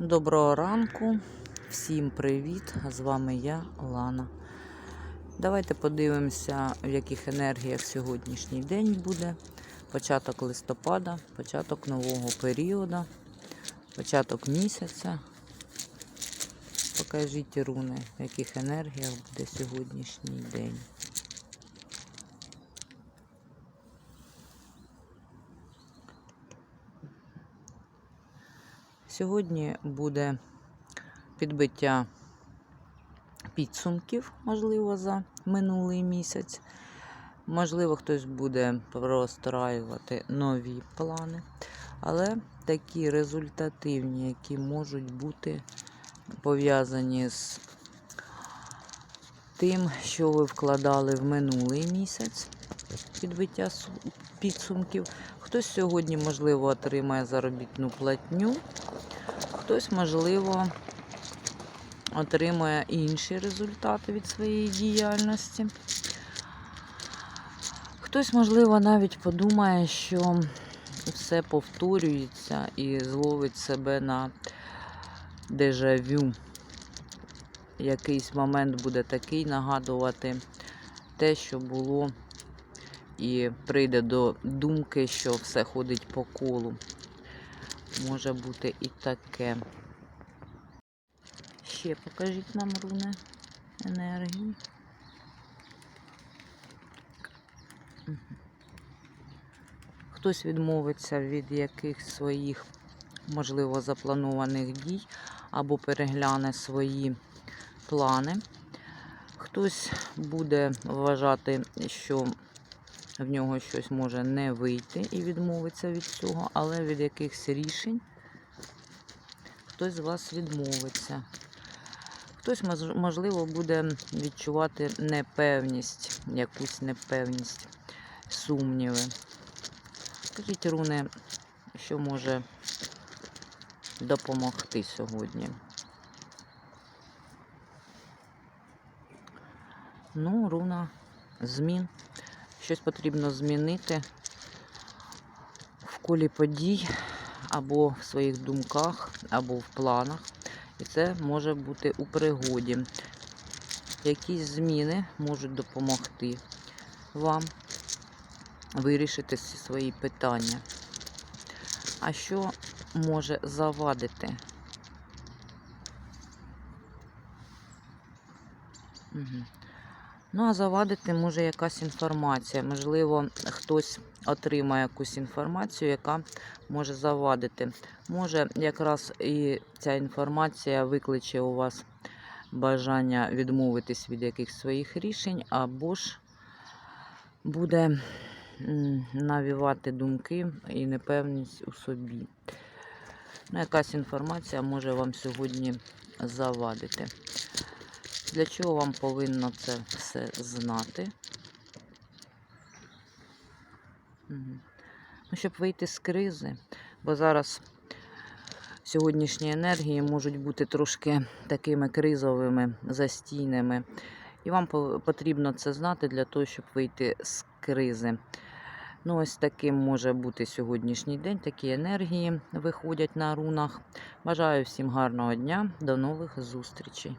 Доброго ранку, всім привіт! З вами я, Лана. Давайте подивимося, в яких енергіях сьогоднішній день буде. Початок листопада, початок нового періоду, початок місяця. Покажіть руни, в яких енергіях буде сьогоднішній день. Сьогодні буде підбиття підсумків, можливо, за минулий місяць. Можливо, хтось буде простраювати нові плани, але такі результативні, які можуть бути пов'язані з тим, що ви вкладали в минулий місяць підбиття підсумків. Хтось сьогодні, можливо, отримає заробітну платню, хтось, можливо, отримує інші результати від своєї діяльності. Хтось, можливо, навіть подумає, що все повторюється і зловить себе на дежавю. Якийсь момент буде такий нагадувати те, що було, і прийде до думки, що все ходить по колу. Може бути і таке. Ще покажіть нам руни енергії. Хтось відмовиться від якихось своїх, можливо, запланованих дій або перегляне свої плани. Хтось буде вважати, що в нього щось може не вийти і відмовиться від цього, але від якихось рішень хтось з вас відмовиться. Хтось, можливо, буде відчувати непевність, якусь непевність, сумніви. Скажіть, руни, що може допомогти сьогодні? Ну, руна змін. Щось потрібно змінити в колі подій, або в своїх думках, або в планах. І це може бути у пригоді. Якісь зміни можуть допомогти вам вирішити всі свої питання. А що може завадити? Угу. Ну, а завадити може якась інформація. Можливо, хтось отримає якусь інформацію, яка може завадити. Може, якраз і ця інформація викличе у вас бажання відмовитись від якихось своїх рішень, або ж буде навівати думки і непевність у собі. Ну, якась інформація може вам сьогодні завадити. Для чого вам повинно це все знати? Ну, щоб вийти з кризи, бо зараз сьогоднішні енергії можуть бути трошки такими кризовими, застійними. І вам потрібно це знати для того, щоб вийти з кризи. Ну, ось таким може бути сьогоднішній день. Такі енергії виходять на рунах. Бажаю всім гарного дня. До нових зустрічей.